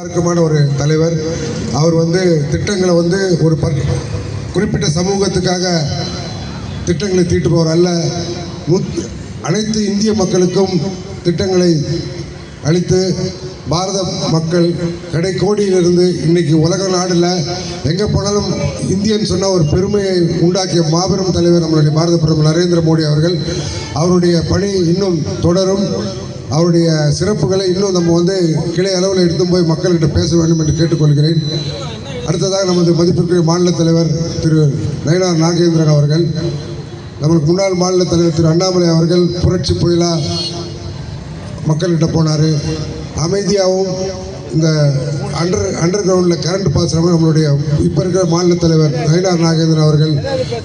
இருக்குமான ஒரு தலைவர். அவர் வந்து திட்டங்களை வந்து ஒரு குறிப்பிட்ட சமூகத்துக்காக திட்டங்களை தீட்டுபவர் அல்ல. அனைத்து இந்திய மக்களுக்கும் திட்டங்களை அளித்து பாரத மக்கள் கடைக்கோடியிலிருந்து இன்னைக்கு உலக நாடில் எங்கே போனாலும் இந்தியன் சொன்ன ஒரு பெருமையை உண்டாக்கிய மாபெரும் தலைவர் நம்மளுடைய பாரத பிரதமர் நரேந்திர மோடி அவர்கள். அவருடைய பணி இன்னும் தொடரும். அவருடைய சிறப்புகளை இன்னும் நம்ம வந்து கிளை அளவில் எடுத்து போய் மக்கள்கிட்ட பேச வேண்டும் என்று கேட்டுக்கொள்கிறேன். அடுத்ததாக நமது மதிப்பிற்குரிய மாநில தலைவர் திரு நயனார் நாகேந்திரன் அவர்கள் நம்மளுக்கு முன்னாள் மாநில தலைவர் திரு அண்ணாமலை அவர்கள் புரட்சி புயலாக மக்கள்கிட்ட போனார். அமைதியாகவும் இந்த அண்டர் அண்டர் கிரவுண்டில் கரண்ட் பாசுறவங்க நம்மளுடைய இப்போ இருக்கிற மாநில தலைவர் நயினார் நாகேந்திரன் அவர்கள்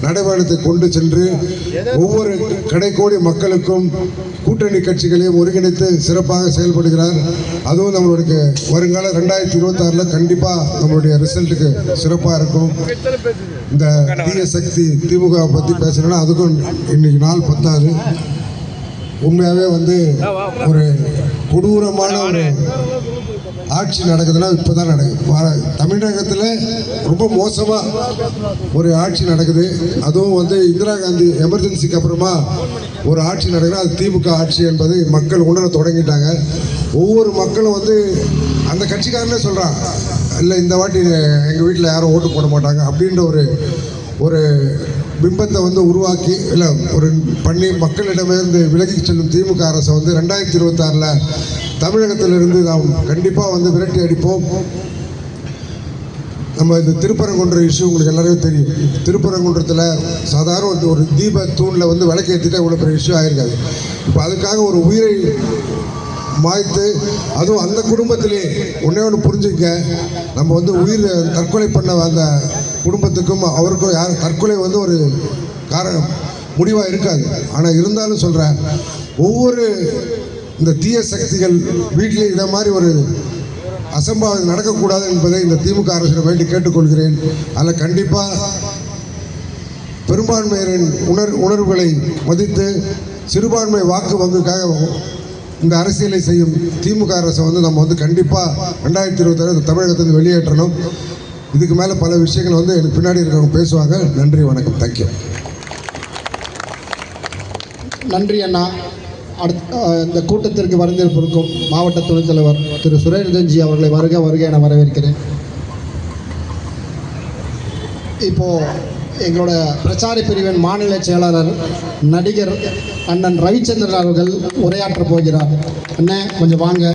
நடைபயணத்தை கொண்டு சென்று ஒவ்வொரு கடைக்கோடி மக்களுக்கும் கூட்டணி கட்சிகளையும் ஒருங்கிணைத்து சிறப்பாக செயல்படுகிறார். அதுவும் நம்மளுடைய வருங்கால ரெண்டாயிரத்தி இருபத்தாறில் கண்டிப்பாக நம்மளுடைய ரிசல்ட்டுக்கு சிறப்பாக இருக்கும். இந்த தீய சக்தி திமுக பற்றி பேசுகிறேன்னா அதுக்கும் இன்னைக்கு நாள் பத்தாது. உண்மையாகவே வந்து ஒரு கொடூரமான ஒரு ஆட்சி நடக்குதுன்னா இப்போ தான் நடக்குது தமிழகத்தில் ரொம்ப மோசமாக ஒரு ஆட்சி நடக்குது. அதுவும் வந்து இந்திரா காந்தி எமர்ஜென்சிக்கு அப்புறமா ஒரு ஆட்சி நடக்குதுன்னா அது திமுக ஆட்சி என்பது மக்கள் உணர தொடங்கிட்டாங்க. ஒவ்வொரு மக்களும் வந்து அந்த கட்சிக்காரனே சொல்கிறான் இல்லை இந்த வாட்டி எங்கள் வீட்டில் யாரும் ஓட்டு போட மாட்டாங்க. அப்படின்ற ஒரு ஒரு பிம்பத்தை வந்து உருவாக்கி இல்லை ஒரு பண்ணி மக்களிடமிருந்து விலகி செல்லும் திமுக அரசை வந்து ரெண்டாயிரத்தி இருபத்தாறில் தமிழகத்திலிருந்து நாம் கண்டிப்பாக வந்து விரட்டி அடிப்போம். நம்ம இந்த திருப்பரங்குன்ற இஷ்யூ உங்களுக்கு எல்லாருக்கும் தெரியும். திருப்பரங்குன்றத்தில் சாதாரண வந்து ஒரு தீப தூணில் வந்து விளக்கேற்றிட்டா இவ்வளோ பெரிய இஷ்யூ ஆகிருக்காது இப்போ அதுக்காக ஒரு உயிரை மாய்த்து அதுவும் அந்த குடும்பத்திலே ஒன்றே ஒன்று புரிஞ்சுக்க நம்ம வந்து உயிர் தற்கொலை பண்ண அந்த குடும்பத்துக்கும் அவருக்கும் யார் தற்கொலை வந்து ஒரு காரணம். முடிவாக இருக்காது. ஆனால் இருந்தாலும் சொல்கிறேன் ஒவ்வொரு இந்த தீய சக்திகள் வீட்டிலே இதை மாதிரி ஒரு அசம்பாவிதம் நடக்கக்கூடாது என்பதை இந்த திமுக அரசிடம் வேண்டி கேட்டுக்கொள்கிறேன். அதில் கண்டிப்பாக பெரும்பான்மையினரின் உணர் உணர்வுகளை மதித்து சிறுபான்மை வாக்கு வங்குக்காக இந்த அரசியலை செய்யும் திமுக அரசை வந்து நம்ம வந்து கண்டிப்பாக ரெண்டாயிரத்தி இருபத்தாறு தமிழகத்திலிருந்து வெளியேற்றணும். இதுக்கு மேலே பல விஷயங்கள் வந்து எனக்கு பின்னாடி இருக்கிறவங்க பேசுவாங்க. நன்றி வணக்கம். தேங்க்யூ நன்றி அண்ணா. அடுத்த இந்த கூட்டத்திற்கு வரந்திருப்பிருக்கும் மாவட்ட துணைத் தலைவர் திரு. சுரேந்திரன்ஜி அவர்களை வருக வருக என வரவேற்கிறேன். இப்போ எங்களோட பிரச்சார பிரிவின் மாநில செயலாளர் நடிகர் அண்ணன் ரவிச்சந்திரன் அவர்கள் உரையாற்றப் போகிறார். அண்ணன் கொஞ்சம் வாங்க.